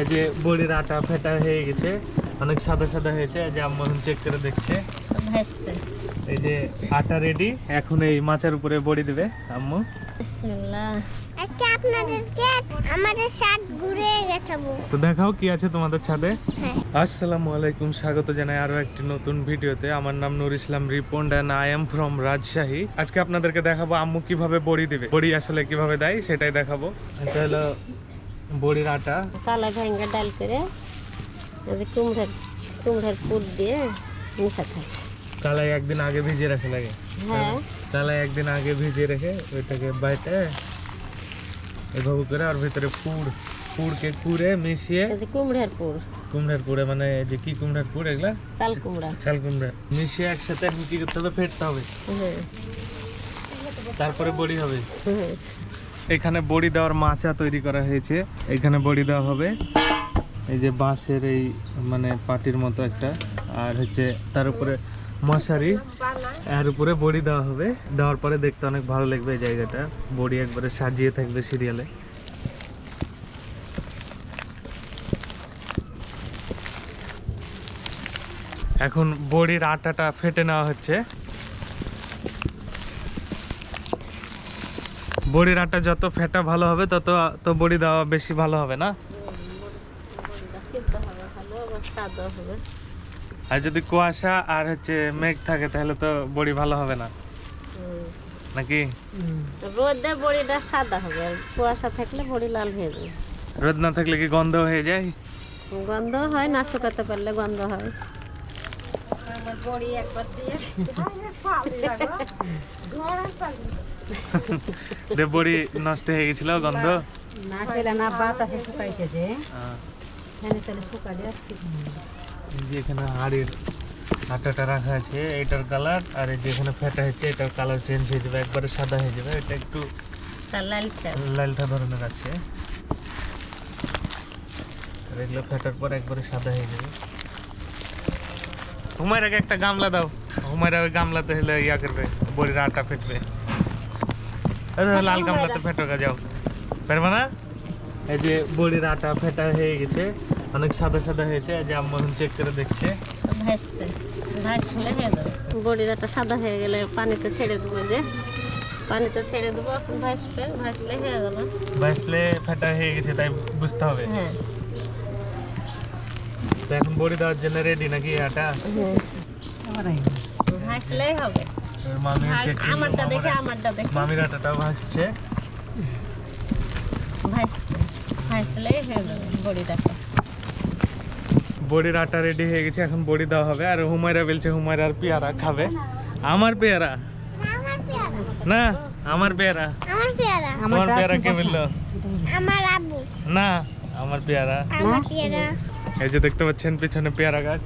এই যে বড়ির আটা ফেটা হয়ে গেছে অনেক সাদা সাদা হয়েছে এই যে আম্মা চেক করে দেখছে। এই যে আটা রেডি এখন এই মাছের উপরে বড়ি দেবে আম্মু। আজকে আপনাদেরকে আমাদের সাথ ঘুরে দেখাবো। তো দেখাও কি আছে তোমাদের ছাদে? হ্যাঁ। আসসালামু আলাইকুম স্বাগত জানাই আরও একটি নতুন ভিডিওতে। আমার নাম Nur Islam রিপন্ড and I am from Rajshahi. আজকে আপনাদেরকে দেখাবো আম্মু কীভাবে বড়ি দিবে। বড়ি আসলে কীভাবে দেয় সেটাই দেখাবো। এটা হলো বড়ির আটা। কালা ভাঙ্গা ডাল করে কুমড়ার কুমড়ার পুর দিয়ে মিশা থাকে কালাই একদিন আগে ভিজিয়ে রাখে লাগে হ্যাঁ। কালাই একদিন আগে ভিজিয়ে রেখে ওইটাকে বাইটে এভাবে করে আর ভিতরে পুর পুরকে কুড়ে মিশিয়ে কুমড়ার পুর। কুমড়ার পুরে মানে যে কি কুমড়ার পুর এগুলা? চাল কুমড়া। চাল কুমড়া। মিশিয়ে একসাথে কি করতে হবে ফেটতে হবে। হ্যাঁ। তারপরে বড়ি হবে। হ্যাঁ। এখানে বড়ি দেওয়ার মাচা তৈরি করা হয়েছে। এখানে বড়ি দেওয়া হবে। এই যে বাঁশের এই মানে পাটির মতো একটা। আর হচ্ছে তার উপরে মশারি। এর উপরে বড়ি দেওয়া হবে। দেওয়ার পরে দেখতে অনেক ভালো লাগবে এই জায়গাটা। বড়ি একবারে সাজিয়ে থাকবে সিরিয়ালে। এখন বড়ির আটাটা ফেটে নেওয়া হচ্ছে। বড়ির আটা যত ফেটা ভালো হবে তত তো বড়ি দেওয়া বেশি ভালো হবে না? আর যদি কুয়াশা আর হচ্ছে মেঘ থাকে তাহলে তো বড়ি ভালো হবে না। নাকি? রোদে বড়িটা সাদা হবে আর কুয়াশা থাকলে বড়ি লাল হয়ে যাবে। রোদ না থাকলে কি গন্ধ হয়ে যায়? গন্ধ হয় না শুকাতে পারলে গন্ধ হয়। বড়ি একবার দিয়ে যে বড়ি নষ্ট হয়ে গেছিল গন্ধ। না সেটা না বাতাসে শুকাইছে যে। এখানে তাহলে শুকালে যে এখানে হাড়ির আটাটা রাখা আছে এটার কালার আর এই যে ফেটা হচ্ছে এটার কালার চেঞ্জ হয়ে যাবে একবারে সাদা হয়ে যাবে এটা একটু লালটা ধরনের আছে। আর এগুলো ফেটার পর একবারে সাদা হয়ে যাবে। হুমায়রাকে একটা গামলা দাও। হুমায়রা ওই গামলাতে হলে ইয়া করবে বড়ির আটা ফেটবে। লাল গামলাতে ফেটোকা যাও। পারবে না? এই যে বড়ির আটা ফেটা হয়ে গেছে অনেক সাদা সাদা হয়েছে যে আম্মা চেক করে দেখছে। ভাসছে ভাসলে হয়ে যাবে বড়ির একটা সাদা হয়ে গেলে পানিতে ছেড়ে দেবো যে। পানিতে ছেড়ে দেবো এখন ভাসবে ভাসলে হয়ে গেল। ফেটা হয়ে গেছে তাই বুঝতে হবে। হ্যাঁ। এখন বড়ি দেওয়ার জন্য রেডি নাকি আটা? ভাসলেই হবে। এবার মামি ভাস- চেক আমারটা দেখে আমারটা দেখে। মামির আটাটা ভাসছে। ভাসছে ভাসলেই বড়িটাকে বড়ির আটা রেডি হয়ে গেছে এখন বড়ি দেওয়া হবে। আর হুমায়রা বলছে হুমায়রা আর পেয়ারা খাবে। আমার পেয়ারা? না আমার পেয়ারা। আমার পেয়ারা। তোমার পেয়ারা কে বলল? আমার আব্বু। না আমার পেয়ারা। আমার পেয়ারা। এই যে দেখতে পাচ্ছেন পিছনে পেয়ারা গাছ।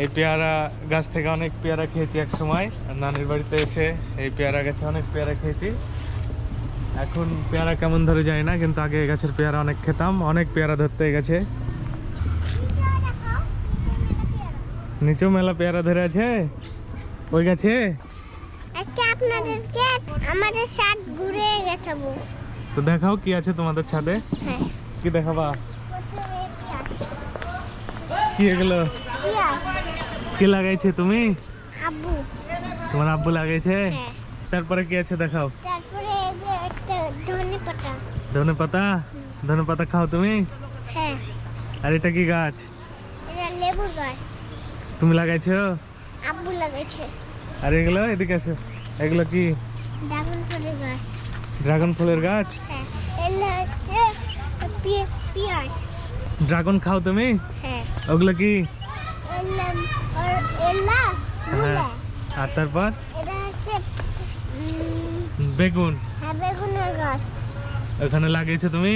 এই পেয়ারা গাছ থেকে অনেক পেয়ারা খেয়েছি এক সময়। নানির বাড়িতে এসে এই পেয়ারা গাছে অনেক পেয়ারা খেয়েছি। এখন পেয়ারা কেমন ধরে যায় না কিন্তু আগে গাছের পেয়ারা অনেক খেতাম। অনেক পেয়ারা ধরতে গেছে। নিচেও মেলা পেয়ারা ধরে আছে? ওই গাছে? আজকে আপনাদেরকে আমাদের সাথ ঘুরে দেখাবো। তো দেখাও কি আছে তোমাদের ছাদে? হ্যাঁ। কি দেখাবা। কি এগুলো কি লাগাইছে তুমি? আব্বু। তোমার আব্বু লাগাইছে? হ্যাঁ। তারপরে কি আছে দেখাও? তারপরে একটা ধনে পাতা। ধনে পাতা? ধনে পাতা খাও তুমি? হ্যাঁ। আর এটা কি গাছ? এটা লেবুর গাছ। তুমি লাগাইছো? আব্বু লাগাইছে। আর এগুলো? এদিকে আসো। এগুলো কি? ড্রাগন ফলের গাছ। ড্রাগন ফলের গাছ? হ্যাঁ। এগুলো হচ্ছে পেঁয়াজ। ড্রাগন খাও তুমি? হ্যাঁ। ওগুলো কি? এলা আর এলা তারপর? বেগুন। হ্যাঁ বেগুনের গাছ। ওখানে লাগিয়েছো তুমি?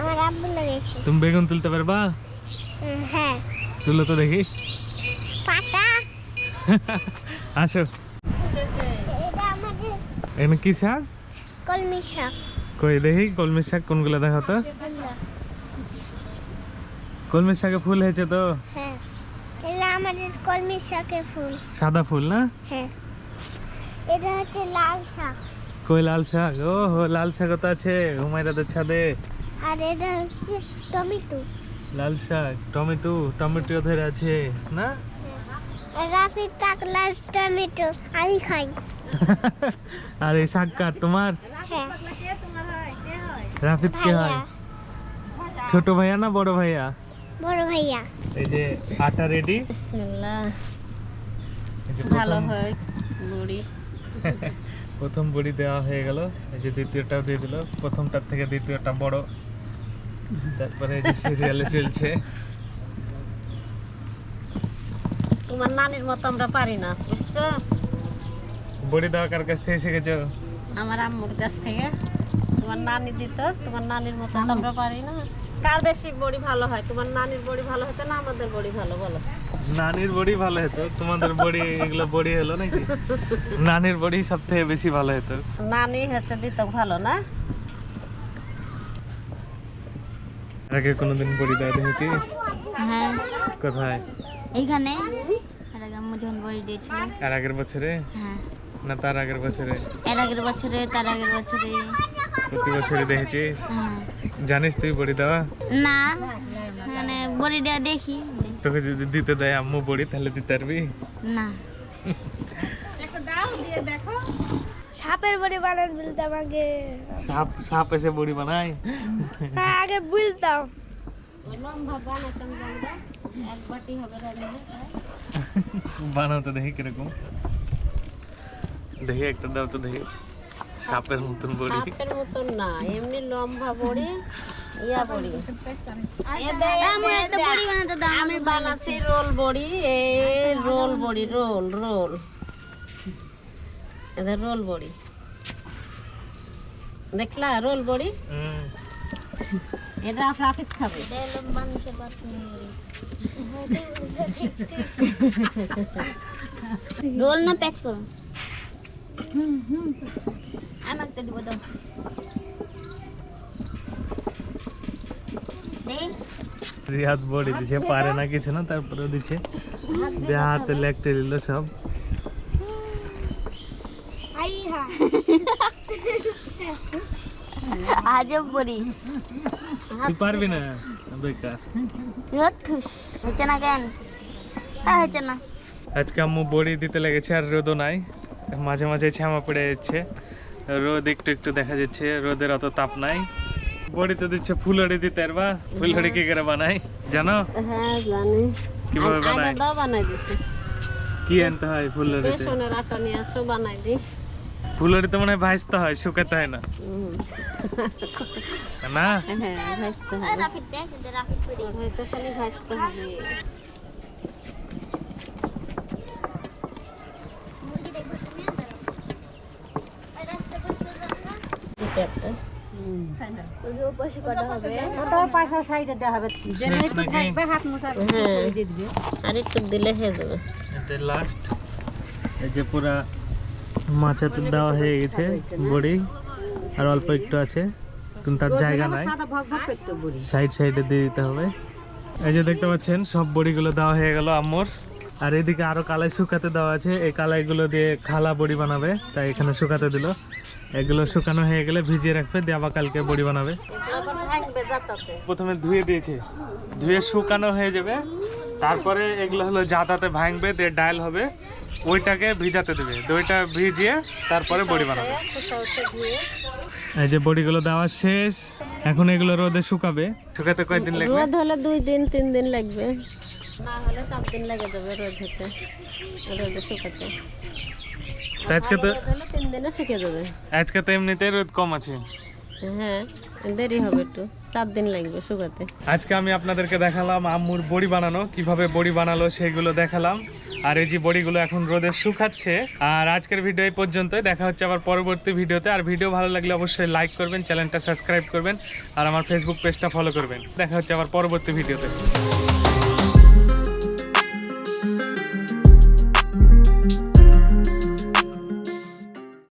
আমার আব্বু লাগিয়েছে। তুমি বেগুন তুলতে পারবা? হ্যাঁ। তুলো তো দেখি। পাতা। আসো। এটা এখানে কি শাক? কলমি শাক। কই দেখি কলমি শাক কোনগুলো দেখো তো কলমি শাকে ফুল হয়েছে তো? হ্যাঁ। এটা আমাদের কলমি শাকের ফুল। সাদা ফুল না? হ্যাঁ। এটা হচ্ছে লাল শাক। কই লাল শাক? ও হো লাল শাক তো আছে হুমায়রাদের ছাদে। আর এটা হচ্ছে টমেটো। লাল শাক টমেটো টমেটো ধরে আছে না? রাফি পাকলার টমেটো আমি খাই। আর এই শাক কার তোমার? হ্যাঁ। রাফিদ কে হয়? ছোট ভাইয়া না বড় ভাইয়া? বড় ভাইয়া। এই যে আটা রেডি বিসমিল্লাহ। ভালো প্রথম হয় বড়ি। প্রথম বড়ি দেওয়া হয়ে গেল। এই যে দ্বিতীয়টাও দিয়ে দিল। প্রথমটার থেকে দ্বিতীয়টা বড়। তারপরে এই যে সিরিয়ালে চলছে। তোমার নানির মতো আমরা পারি না বুঝছ? বড়ি দেওয়া কার কাছ থেকে শিখেছো? আমার আম্মুর কাছ থেকে। তোমার নানি দিত তোমার নানির মতো আমরা পারি না। কার বেশি বড়ি ভালো হয়? তোমার নানির বড়ি ভালো হচ্ছে না আমাদের বড়ি ভালো বলো? নানির বড়ি ভালো হতো। তোমাদের বড়ি এগুলো বড়ি হলো নাকি? নানির বড়ি সব থেকে বেশি ভালো হতো। নানি হচ্ছে দিত ভালো না? আগে কোনোদিন বড়ি দেওয়া দেখেছি হ্যাঁ। কোথায়? এইখানে। এর আগে আম্মু যখন বড়ি দিয়েছিল। আর আগের বছরে? হ্যাঁ। না তার আগের বছরে? এর আগের বছরে তার আগের বছরে। প্রতি বছরে দেখেছিস হ্যাঁ জানিস তুই বড়ি দেওয়া? না মানে বড়ি দেওয়া দেখি। তোকে যদি দিতে দেয় আম্মু বড়ি তাহলে দিতে পারবি? না। সাপের বড়ি বানান বলতাম আগে সাপ সাপ এসে বড়ি বানায়? হ্যাঁ আগে বলতাম। বানাও তো দেখি কীরকম। দেখি একটা দাও তো দেখি। সাপের মতন বড়ি। সাপের মতন না এমনি লম্বা বড়ি ইয়া বড়ি। আম্মু একটা বড়ি বানাতে দাও আমি বানাচ্ছি রোল বড়ি এ রোল বড়ি রোল রোল। এটা রোল বড়ি। দেখলা রোল বড়ি। এটা খাবে। মানুষের রোল না প্যাচ করুন আমাকে তো দিব দাও দেখি রিহাত বড়ি দিছে পারে না কিছু না তারপরে দিছে। হাতে নিল সব। আজব বড়ি। তুই পারবি না বেকার। হচ্ছে না কেন? হ্যাঁ হচ্ছে না। আজকে আম্মু বড়ি দিতে লেগেছে আর রোদও নাই। মাঝে মাঝে ছামা পড়ে যাচ্ছে। রোদ একটু একটু দেখা যাচ্ছে রোদের অত তাপ নাই। বড়ি তো দিচ্ছে ফুলড়ি দিতে পারবা ফুলড়ি কি করে বানাই জানো? হ্যাঁ জানি। কীভাবে বানাই দিছি। কি আনতে হয় ফুলড়িতে বেসনের আটা নিয়ে আসো বানাই দি ফুলড়ি তো মনে হয় ভাজতে হয় শুকাতে হয় না। না? হ্যাঁ ভাজতে খালি ভাজতে হবে। একটা। হ্যাঁ। আর দিলে হয়ে যাবে। এটা লাস্ট এই যে পুরা মাচাতে দেওয়া হয়ে গেছে বড়ি। আর অল্প একটু আছে কিন্তু তার জায়গা নাই। সাইড সাইডে দিয়ে দিতে হবে। এই যে দেখতে পাচ্ছেন সব বড়িগুলো দেওয়া হয়ে গেল আম্মুর। আর এদিকে আরও কালাই শুকাতে দেওয়া আছে এই কালাইগুলো দিয়ে খালা বড়ি বানাবে তাই এখানে শুকাতে দিল। এগুলো শুকানো হয়ে গেলে ভিজিয়ে রাখবে, দিয়ে আবার কালকে বড়ি বানাবে। প্রথমে ধুয়ে দিয়েছে। ধুয়ে শুকানো হয়ে যাবে। তারপরে এগুলো হলো জাতাতে ভাঙবে, দিয়ে ডাল হবে। ওইটাকে ভিজাতে দেবে। দিয়ে ওইটা ভিজিয়ে তারপরে বড়ি বানাবে। এই যে বড়িগুলো দেওয়া শেষ। এখন এগুলো রোদে শুকাবে। শুকাতে কয়দিন লাগবে? রোদ হলে দুই দিন, তিন দিন লাগবে। না হলে চার দিন লেগে যাবে রোদ হতে রোদে শুকাতে। আজকে তো তিন দিনে শুকিয়ে যাবে। আজকে তো এমনিতেই রোদ কম আছে। হ্যাঁ দেরি হবে একটু চার দিন লাগবে শুকাতে। আজকে আমি আপনাদেরকে দেখালাম আম্মুর বড়ি বানানো কীভাবে বড়ি বানালো সেগুলো দেখালাম। আর এই যে বড়িগুলো এখন রোদে শুকাচ্ছে আর আজকের ভিডিও এই পর্যন্তই দেখা হচ্ছে আবার পরবর্তী ভিডিওতে। আর ভিডিও ভালো লাগলে অবশ্যই লাইক করবেন চ্যানেলটা সাবস্ক্রাইব করবেন আর আমার ফেসবুক পেজটা ফলো করবেন। দেখা হচ্ছে আবার পরবর্তী ভিডিওতে।